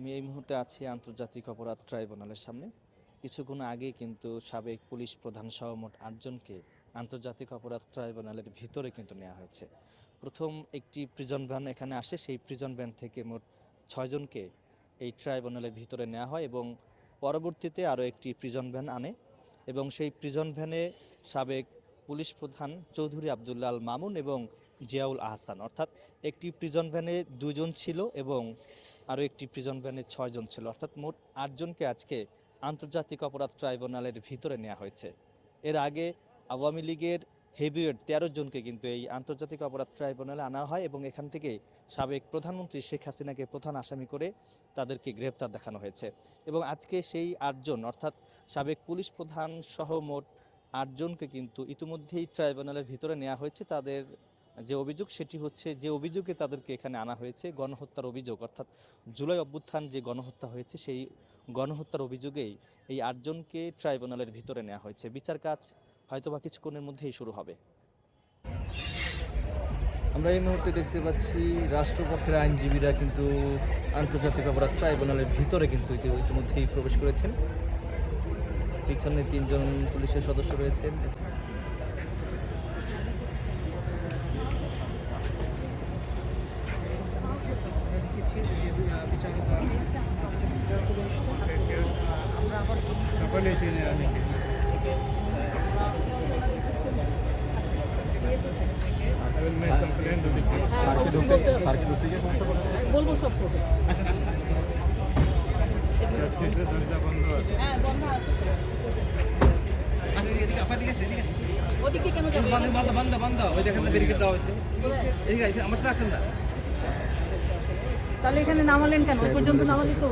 আমি এই মুহূর্তে আছি আন্তর্জাতিক অপরাধ ট্রাইব্যুনালের সামনে। কিছুক্ষণ আগে কিন্তু সাবেক পুলিশ প্রধান সহ মোট আটজনকে আন্তর্জাতিক অপরাধ ট্রাইব্যুনালের ভিতরে কিন্তু নেওয়া হয়েছে। প্রথম একটি প্রিজন ভ্যান এখানে আসে, সেই প্রিজন ভ্যান থেকে মোট ছয়জনকে এই ট্রাইব্যুনালের ভিতরে নেওয়া হয় এবং পরবর্তীতে আরও একটি প্রিজন ভ্যান আনে এবং সেই প্রিজন ভ্যানে সাবেক পুলিশ প্রধান চৌধুরী আবদুল্লাহ আল মামুন এবং জিয়াউল আহসান, অর্থাৎ একটি প্রিজন ভ্যানে দুজন ছিল এবং আরও একটি প্রিজন ভ্যানে ছয়জন ছিল। অর্থাৎ মোট আটজনকে আজকে আন্তর্জাতিক অপরাধ ট্রাইব্যুনালের ভিতরে নেওয়া হয়েছে। এর আগে আওয়ামী লীগের হেভিওয়েট তেরো জনকে কিন্তু এই আন্তর্জাতিক অপরাধ ট্রাইব্যুনালে আনা হয় এবং এখান থেকে সাবেক প্রধানমন্ত্রী শেখ হাসিনাকে প্রধান আসামি করে তাদেরকে গ্রেপ্তার দেখানো হয়েছে। এবং আজকে সেই আটজন, অর্থাৎ সাবেক পুলিশ প্রধান সহ মোট আটজনকে কিন্তু ইতিমধ্যেই ট্রাইব্যুনালের ভিতরে নেওয়া হয়েছে। তাদের যে অভিযোগ, সেটি হচ্ছে যে অভিযোগে তাদেরকে এখানে আনা হয়েছে গণহত্যার অভিযোগ। অর্থাৎ জুলাই অভ্যুত্থান যে গণহত্যা হয়েছে, সেই গণহত্যার অভিযোগেই এই আটজনকে ট্রাইব্যুনালের ভিতরে নেওয়া হয়েছে। বিচার কাজ হয়তোবা কিছুক্ষণের মধ্যেই শুরু হবে। আমরা এই মুহূর্তে দেখতে পাচ্ছি, রাষ্ট্রপক্ষের আইনজীবীরা কিন্তু আন্তর্জাতিক অপরাধ ট্রাইব্যুনালের ভিতরে কিন্তু ইতি- ইতিমধ্যেই প্রবেশ করেছেন। পিছনে তিনজন পুলিশের সদস্য রয়েছেন। ওদিকে কেন বন্ধ বন্ধ বন্ধ বন্ধ ওই দেওয়া হয়েছে এদিকে আসেন, আমার সাথে আসেন না তাহলে এখানে নামালেন কেন? ওই পর্যন্ত নামালি তো?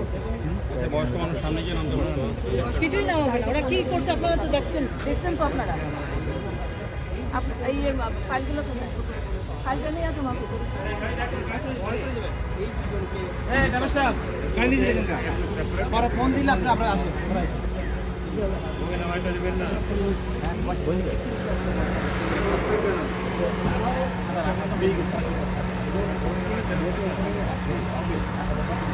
বয়স্ক মানুষ সামনে গিয়ে নামতে পারে না। কিছুই না ওরা কি করছে আপনারা তো দেখছেন দেখছেন তো আপনারা। এই ফাইলগুলো কোথায় ফাইলটা নিয়ে আসুন ডাক্তার সাহেব গাড়ি নিয়ে পরে ফোন দিলে আপনি আমরা আসবেন ওখানে নামাইতে দেবেন না